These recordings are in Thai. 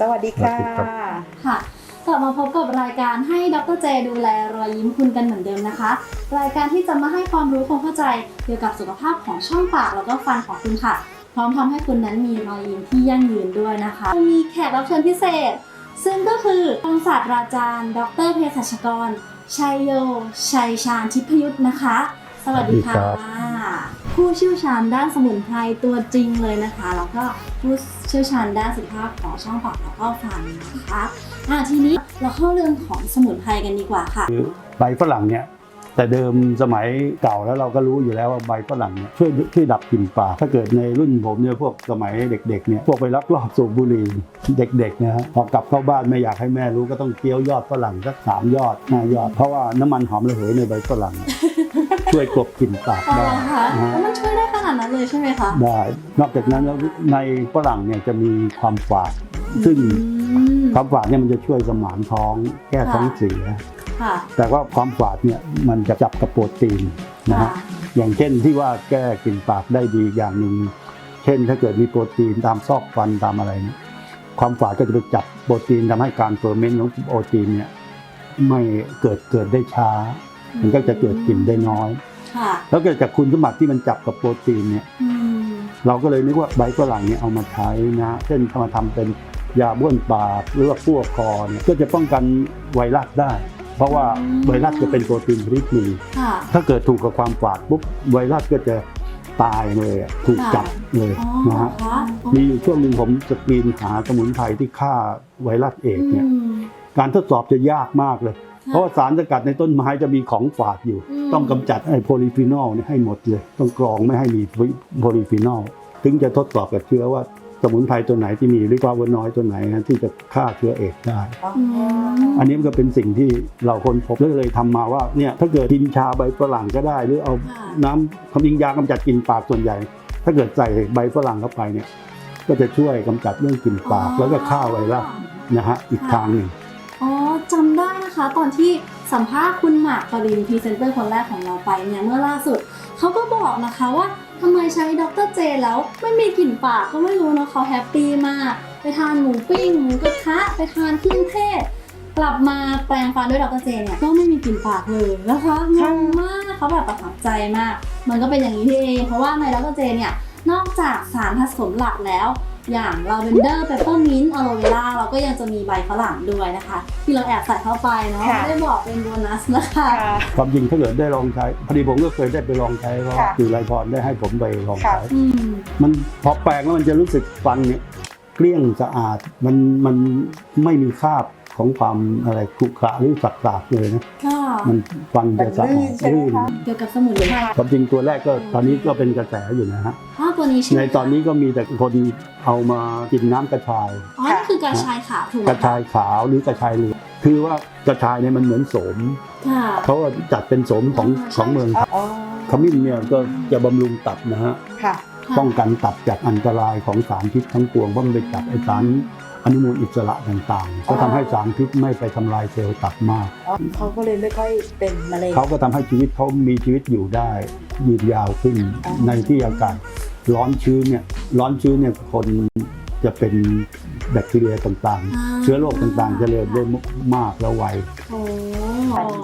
สวัสดีค่ะสวัสดีครับค่ะกลับมาพบกับรายการให้ดรเจดูแลรอยยิ้มคุณกันเหมือนเดิมนะคะ รายการที่จะมาให้ความรู้ความเข้าใจเกี่ยวกับสุขภาพของช่องปากแล้วก็ฟันของคุณค่ะ พร้อมทำให้คุณนั้นมีรอยยิ้มที่ยั่งยืนด้วยนะคะ มีแขกรับเชิญพิเศษ ซึ่งก็คือรองศาสตราจารย์ ดรเภสัชกร ชัยโย ชัยชาญทิพยุทธ์นะคะ สวัสดีค่ะสวัสดีครัผู้เชี่ยวชาญด้านสมุนไพรตัวจริงเลยนะคะ แล้วก็ผู้ เชี่ยวชาญด้านสุขภาพของช่องปากแล้วก็ฟันนะคะอะทีนี้เราเข้าเรื่องของสมุนไพรกันดีกว่าค่ะใบฝรั่งเนี่ยแต่เดิมสมัยเก่าแล้วเราก็รู้อยู่แล้วว่าใบฝรั่งเนี่ยช่วยช่วยดับกลิ่นปากถ้าเกิดในรุ่นผมเนี่ยพวกสมัยเด็กๆเนี่ยพวกไปลักลอบสูบบุหรี่เด็กๆนะฮะพอกลับเข้าบ้านไม่อยากให้แม่รู้ก็ต้องเคี้ยวยอดฝรั่งสักสามยอดห้ายอด เพราะว่าน้ำมันหอมระเหยในใบฝรั่ง ช่วยกลบกลิ่นปากอ๋อได้เหรอคะนะฮะแล้วมันช่วยได้ขนาดนั้นเลยใช่ไหมคะได้ นอกจากนั้นแล้วในฝรั่งเนี่ยจะมีความฝาดซึ่งอืมความฝาดเนี่ยมันจะช่วยสมานท้องแก้ท้องเสีย ค่ะแต่ว่าความฝาดเนี่ยมันจะจับกับโปรตีนนะค่ะฮะ อย่างเช่นที่ว่าแก้กลิ่นปากได้ดีอย่างหนึ่ง เช่นถ้าเกิดมีโปรตีนตามซอกฟันตามอะไรเนี่ยความฝาดก็จะไปจับโปรตีนทำให้การเฟอร์เมนต์ของโปรตีนเนี่ยไม่เกิดเกิดได้ช้า มันก็จะเกิดกลิ่นได้น้อยค่ะ แล้วเกิดจากคุณสมบัติที่มันจับกับโปรตีนเนี่ยอืมเราก็เลยนึกว่าใบฝรั่งเนี่ยเอามาใช้นะเช่นเอามาทำเป็นยาบ้วนปากหรือว่าพั่วคอเนี่ยก็จะป้องกันไวรัสได้ เพราะว่าไวรัสจะเป็นโปรตีนชนิดหนึ่งค่ะถ้าเกิดถูกกับความฝาดปุ๊บไวรัสก็จะตายเลยอะถูกจับเลยอ๋อนะฮะคะมีอยู่ช่วงหนึ่งผมสกรีนหาสมุนไพรที่ฆ่าไวรัสเอดส์เนี่ยอืมการทดสอบจะยากมากเลย เพราะว่าสารสกัดในต้นไม้จะมีของฝาดอยู่อืมต้องกำจัดไอ้โพลีฟีนอลเนี่ยให้หมดเลย ต้องกรองไม่ให้มีโพลีฟีนอลถึงจะทดสอบกับเชื้อว่าสมุนไพรตัวไหนที่มีหรือฟลาโวนอยด์ตัวไหนนะที่จะฆ่าเชื้อเอดส์ได้อืมอันนี้มันก็เป็นสิ่งที่เราค้นพบแล้วเลยทำมาว่าเนี่ยถ้าเกิดกินชาใบฝรั่งก็ได้ หรือเอาค่ะน้ำความจริงยากำจัดกลิ่นปากส่วนใหญ่ ถ้าเกิดใส่ใบฝรั่งเข้าไปเนี่ยก็จะช่วยกำจัดเรื่องกลิ่นปากแล้วก็ฆ่าไวรัสนะฮะอีกทางหนึ่งอ๋อ จำได้นะคะ ตอนที่สัมภาษณ์คุณหมากปรินพรีเซนเตอร์คนแรกของเราไปเนี่ยเมื่อล่าสุดเขาก็บอกนะคะว่าทำไมใช้ดรเจแล้วไม่มีกลิ่นปากก็ไม่รู้นะเขาแฮปปี้มาก ไปทานหมูปิ้งหมูกระทะไปทานเครื่องเทศ กลับมาแปลงฟันด้วยดรเจเนี่ยก็ไม่มีกลิ่นปากเลยนะคะงงมากเขาแบบประทับใจมาก มันก็เป็นอย่างนี้ที่เองเพราะว่าในดรเจเนี่ยนอกจากสารผสมหลักแล้ว อย่างลาเวนเดอร์เปปเปอร์มินต์อะโลเวราเราก็ยังจะมีใบฝรั่งด้วยนะคะ ที่เราแอบใส่เข้าไปเนาะค่ะไม่ได้บอกเป็นโบนัสนะคะค่ะความจริงถ้าเกิดได้ลองใช้พอดีผมก็เคยได้ไปลองใช้เพราะว่าค่ะคือไรพรได้ให้ผมไปลองใช้ค่ะอืมมันพอแปรงแล้วมันจะรู้สึกฟันเนี่ยเกลี้ยงสะอาดมันมันไม่มีคราบของความอะไรขรุขระหรือสักสากเลยนะค่ะ มันฟันจะสะอาดมันลื่ลื่นนใช่ไหมคะเกี่ยวกับสมุนไพรความจริงตัวแรกก็ตอนนี้ก็เป็นกระแสอยู่นะฮะอ๋อตัวนี้ใช่ไหในมตอนนี้ก็มีแต่คนเอามากินน้ำกระชาย อ๋อนี่คือกระชายขาวถูกไหมกระชายขาวหรือกระชายเหลืองคือว่ากระชายเนี่ยมันเหมือนโสมค่ะเขาว่าจัดเป็นโสมของอ่าใช่ของเมืองไทยอ๋อขมิ้นเนี่ยก็จะบำรุงตับนะฮะค่ะค่ะ ป้องกันตับจากอันตรายของสารพิษทั้งปวงเพราะมันไปจับไอสารอนุมูลอิสระต่างๆ ก็ทำให้สารพิษไม่ไปทำลายเซลล์ตับมาก อ๋อเขาก็เลยไม่ค่อยเป็นมะเร็ง เขาก็ทำให้ชีวิตเขามีชีวิตอยู่ได้ยืนยาวขึ้นอ๋อในที่อากาศร้อนชื้นเนี่ยร้อนชื้นเนี่ยคนจะเป็นแบคทีเรียต่างอ่าๆเชื้อโรคต่างๆ จะเริญได้มากและไว โอ้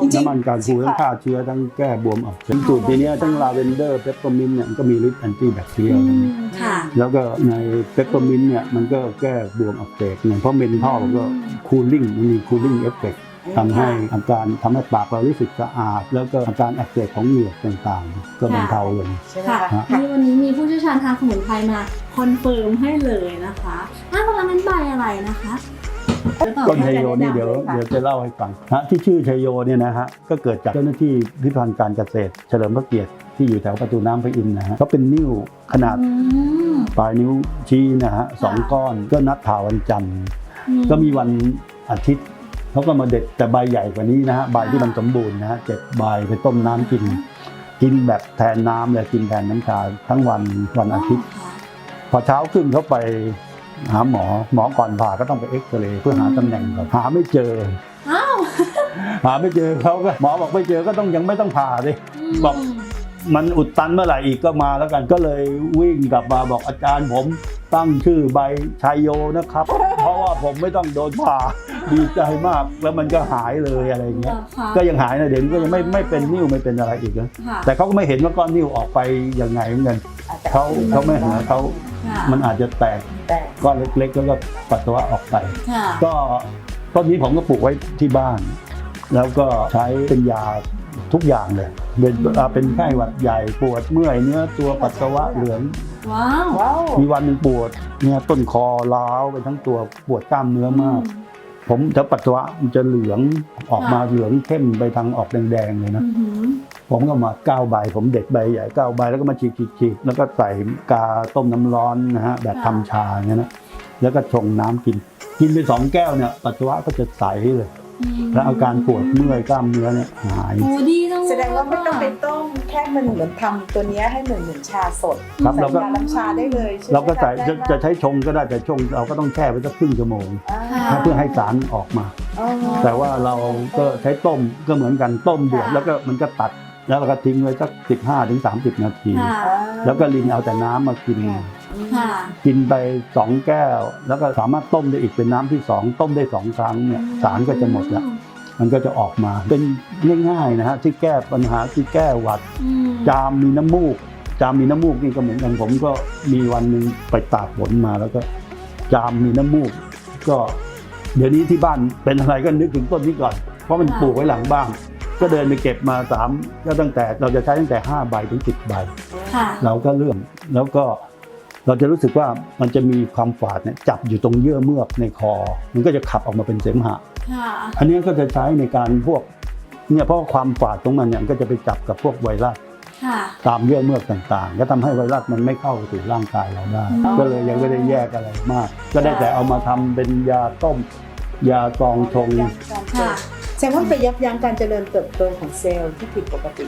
จริง น้ำมันการฟูทั้งฆ่าเชื้อทั้งแก้บวมอักเสบสูตรทีเนี้ยทั้งลาเวนเดอร์เปปเปอร์มินต์เนี่ยมันก็มีฤทธิ์แอนตี้แบคทีเรียอืมค่ะ แล้วก็ในเปปเปอร์มินต์เนี่ยมันก็แก้บวมอักเสบเนี่ยเพราะเมนทอลก็คูลิ่งมันมีคูลิ่งเอฟเฟกต์ทำให้อาการทำให้ปากเรารู้สึกสะอาด แล้วก็อาการอักเสบของเหงือกต่างๆ ก็บรรเทาลง ใช่ไหมค่ะคะนี่วันนี้มีผู้เชี่ยวชาญทางสมุนไพรมาคอนเฟิร์มให้เลยนะคะอ้าวตอนนั้นใบอะไรนะคะ ต้นชัยโยนี่เดี๋ยวค่ะเดี๋ยวจะเล่าให้ฟังนะที่ชื่อชัยโยเนี่ยนะฮะก็เกิดจากเจ้าหน้าที่พิพิธภัณฑ์การเกษตร เฉลิมพระเกียรติที่อยู่แถวประตูน้ำพระอินทร์นะฮะเขาเป็นนิ้วขนาดอืมปลายนิ้วชี้นะฮะสองก้อนก็นัดผ่าวันจันทร์อืก็มีวันอาทิตย์เขาก็มาเด็ดแต่ใบใหญ่กว่านี้นะฮะใบที่มันสมบูรณ์นะฮะเจ็ดใบไปต้มน้ำกิน กินแบบแทนน้ำเลยกินแทนน้ำชาทั้งวันวันอาทิตย์ค่ะพอเช้าขึ้นเขาไป หาหมอหมอก่อนผ่าก็ต้องไปเอ็กซเรย์เพื่อหาตำแหน่งก่อนหาไม่เจอ อ้าวหาไม่เจอเขาก็หมอบอกไม่เจอก็ต้องยังไม่ต้องผ่าเลยบอกมมันอุดตันเมื่อไหร่อีกก็มาแล้วกันก็เลยวิ่งกลับมาบอกอาจารย์ผมตั้งชื่อใบชายโยนะครับ เพราะว่าผมไม่ต้องโดนผ่าดีใจมากแล้วมันก็หายเลยอะไรเงี้ยค่ะก็ยังหายนะเดี๋ยวนี้ก็ยังไม่ไม่เป็นนิ่วไม่เป็นอะไรอีกนะค่ะแต่เขาก็ไม่เห็นว่าก้อนนิ่วออกไปยังไงเหมือนกันอาจจะเขาเขาไม่หาเขาค่ะ มันอาจจะแตกแต่ก้อนเล็ก ๆ แล้วก็ปัสสาวะออกไป ค่ะก็ต้นนี้ผมก็ปลูกไว้ที่บ้าน แล้วก็ใช้เป็นยาทุกอย่างเลย เป็นอ่าเป็นไข้หวัดใหญ่ปวดเมื่อยเนื้อตัวปัสสาวะเหลือง ว้าวว้าวมีวันหนึ่งปวดเนี่ยต้นคอล้าวไปทั้งตัวปวดกล้ามเนื้อมาก ผมถ้าปัสสาวะมันจะเหลืองออกมาเหลืองเข้มไปทางออกแดงๆเลยนะ อือหือ ผมก็มาเก้าใบผมเด็ดใบใหญ่เก้าใบแล้วก็มาฉีกฉีกฉีกแล้วก็ใส่กาต้มน้ำร้อนนะฮะแบบทำชาอย่างเงี้ยนะแล้วก็ชงน้ำกิน กินไปสองแก้วเนี่ยปัสสาวะก็จะใสเลยอืมแล้วอาการปวดเมื่อยกล้ามเนื้อเนี่ยหายโอ้ดีจังเลยแสดงว่าไม่ต้องไปต้มแค่มันเหมือนทำตัวเนี้ยให้เหมือนเหมือนชาสดครับใส่เราก็ยาน้ำชาได้เลยช่ไหมเราก็ใส่คะจะได้จะใช้ชงก็ได้แต่ชงเราก็ต้องแช่ไว้สักครึ่งชั่วโมงอ่าเพื่อให้สารออกมาอ๋อแต่ว่าเราก็ใช้ต้มก็เหมือนกันต้มเดือดค่ะแล้วก็มันก็ตัด แล้วเราก็ทิ้งไว้สัก15ถึง30นาที ค่ะอ่าแล้วก็ลินเอาแต่น้ำมากิน ค่ะกินไปสองแก้ว แล้วก็สามารถต้มได้อีกเป็นน้ำที่สองต้มได้สองครั้งเนี่ยสารก็จะหมดแล้วมันก็จะออกมาเป็นง่ายๆนะฮะที่แก้ปัญหาที่แก้หวัด อืมจามมีน้ำมูก จามมีน้ำมูกนี่ก็เหมือนกันผมก็มีวันหนึ่งไปตากฝนมาแล้วก็ จามมีน้ำมูก ก็ เดี๋ยวนี้ที่บ้านเป็นอะไรก็นึกถึงต้นนี้ก่อน เพราะมันปลูกไว้หลังบ้าน ก็เดินไปเก็บมาสามก็ตั้งแต่เราจะใช้ตั้งแต่ห้าใบถึงสิบใบค่ะเราก็เลื่อมแล้วก็เราจะรู้สึกว่ามันจะมีความฝาดเนี่ยจับอยู่ตรงเยื่อเมือกในคอ มันก็จะขับออกมาเป็นเสมหะค่ะอันนี้ก็จะใช้ในการพวกเนี่ยเพราะความฝาดของมันเนี่ยมันก็จะไปจับกับพวกไวรัสค่ะตามเยื่อเมือกต่างๆ ก็ทำให้ไวรัสมันไม่เข้าสู่ร่างกายเราได้อ๋อก็เลยยังไม่ได้แยกอะไรมาก ก็ได้แต่เอามาทำเป็นยาต้ม ยาซองชงค่ะ แสดงว่าไปยับยั้งการเจริญเติบโตของเซลล์ที่ผิดปกติ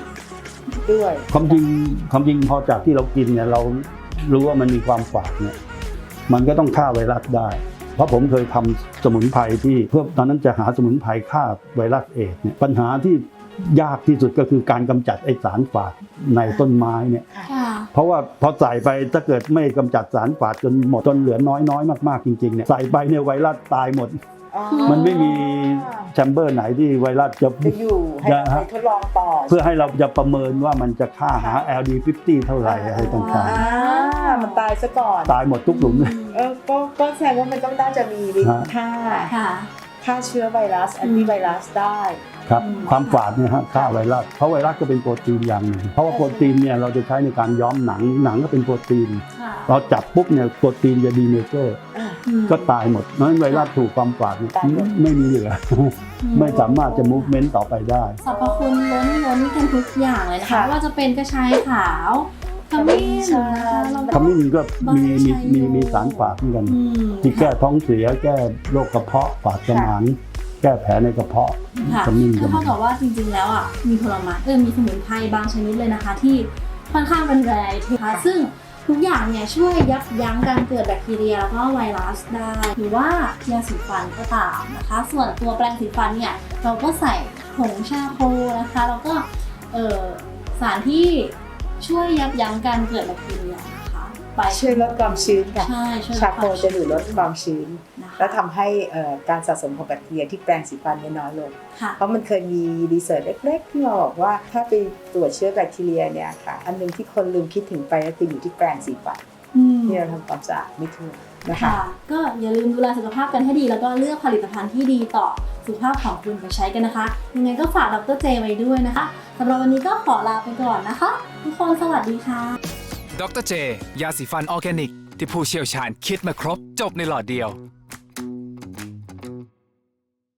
ด้วยความจริงความจริงพอจากที่เรากินเนี่ยเรารู้ว่ามันมีความฝาดเนี่ยมันก็ต้องฆ่าไวรัสได้ เพราะผมเคยทำสมุนไพรที่เพื่อตอนนั้นจะหาสมุนไพรฆ่าไวรัสเอดส์เนี่ยปัญหาที่ยากที่สุดก็คือการกำจัดไอสารฝาดในต้นไม้เนี่ยค่ะเพราะว่าพอใส่ไปถ้าเกิดไม่กำจัดสารฝาดจนหมดจนเหลือน้อยน้อยๆมากๆจริงๆเนี่ยใส่ไปเนี่ยไวรัสตายหมดอ๋อมันไม่มี แชมเบอร์ไหนที่ไวรัสจะจะอยู่ให้เราไปทดลองต่อเพื่อให้เราจะประเมินว่ามันจะฆ่าหา LD50 เท่าไหร่อะไรต่างอ่ามันตายซะก่อนๆตายหมดทุกหลุมเลยเออก็ก็แสดงว่ามันต้องน่าจะมีฤทฮะธิ์ฆ่าค่ะฆ่าเชื้อไวรัสแอนติไวรัสได้ครับอืมความฝาดเนี่ยฮะฆ่าไวรัสเพราะไวรัสก็เป็นโปรตีนอย่างหนึ่งเพราะว่าโปรตีนเนี่ยเราจะใช้ในการย้อมหนังหนังก็เป็นโปรตีนค่ะเราจับปุ๊บเนี่ยโปรตีนจะดีเนเจอร์อ่าอืม ก็ตายหมดเพราะฉะนั้นไวรัสถูกความฝาดเนี่ยตายหมด ไม่มีเหลือไม่สามารถจะมูฟเมนต์ต่อไปได้ สรรพคุณล้นล้นกันทุกอย่างเลยนะคะค่ะว่าจะเป็นกระชายขาวขมิ้นนะคะแล้วขมิ้นก็มีมีมีใบชายูมีสารฝาดเหมือนกัน อืมที่แก้ท้องเสียแก้โรคกระเพาะฝาดสมานแก้แผลในกระเพาะค่ะขมิ้นก็ก็เท่ามีกับว่าจริงๆแล้วอะมีผลไม้เออมีสมุนไพรบางชนิดเลยนะคะ ที่ค่อนข้างเป็นแรร์นะคะซึ่ง ทุกอย่างเนี่ยช่วยยับยั้งการเกิดแบคทีเรียแล้วก็ไวรัสได้ หรือว่ายาสีฟันก็ตามนะคะ ส่วนตัวแปรงสีฟันเนี่ยเราก็ใส่ผงชาโคนะคะ แล้วก็สารที่ช่วยยับยั้งการเกิดแบคทีเรียนะคะ ไป ช่วยลดความชื้นค่ะใช่ช่วยลดชาโคจะดูดลดความชื้น นะคะแล้วทำให้เอ่อการสะสมของแบคทีเรียที่แปรงสีฟันเนี่ยน้อยลง ค่ะ เพราะมันเคยมีรีเสิร์ชเล็กๆ ที่มาบอกว่าถ้าไปตรวจเชื้อแบคทีเรียเนี่ยค่ะ อันหนึงที่คนลืมคิดถึงไปก็คืออยู่ที่แปรงสีฟันอืมที่เราทำความสะอาดไม่ทั่วนะคะ ค่ะ ก็อย่าลืมดูแลสุขภาพกันให้ดี แล้วก็เลือกผลิตภัณฑ์ที่ดีต่อสุขภาพของคุณไปใช้กันนะคะ ยังไงก็ฝากดรเจไว้ด้วยนะคะสำหรับวันนี้ก็ขอลาไปก่อนนะคะ ทุกคนสวัสดีค่ะ ดรเจ ยาสีฟันออร์แกนิก ที่ผู้เชี่ยวชาญคิดมาครบจบในหลอดเดียว